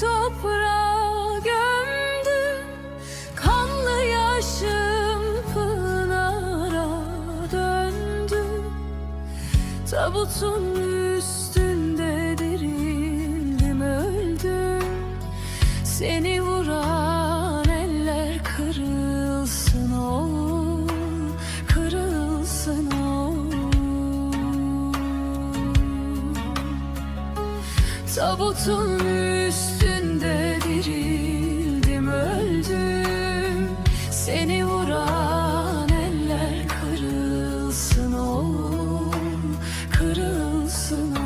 toprağa gömdüm Kanlı yaşım pınara döndü. Tabutun üstünde dirildim öldüm. Seni vuran eller kırılsın o Kırılsın o Tabutun üstünde Seni vuran eller kırılsın oğlum Kırılsın oğlum.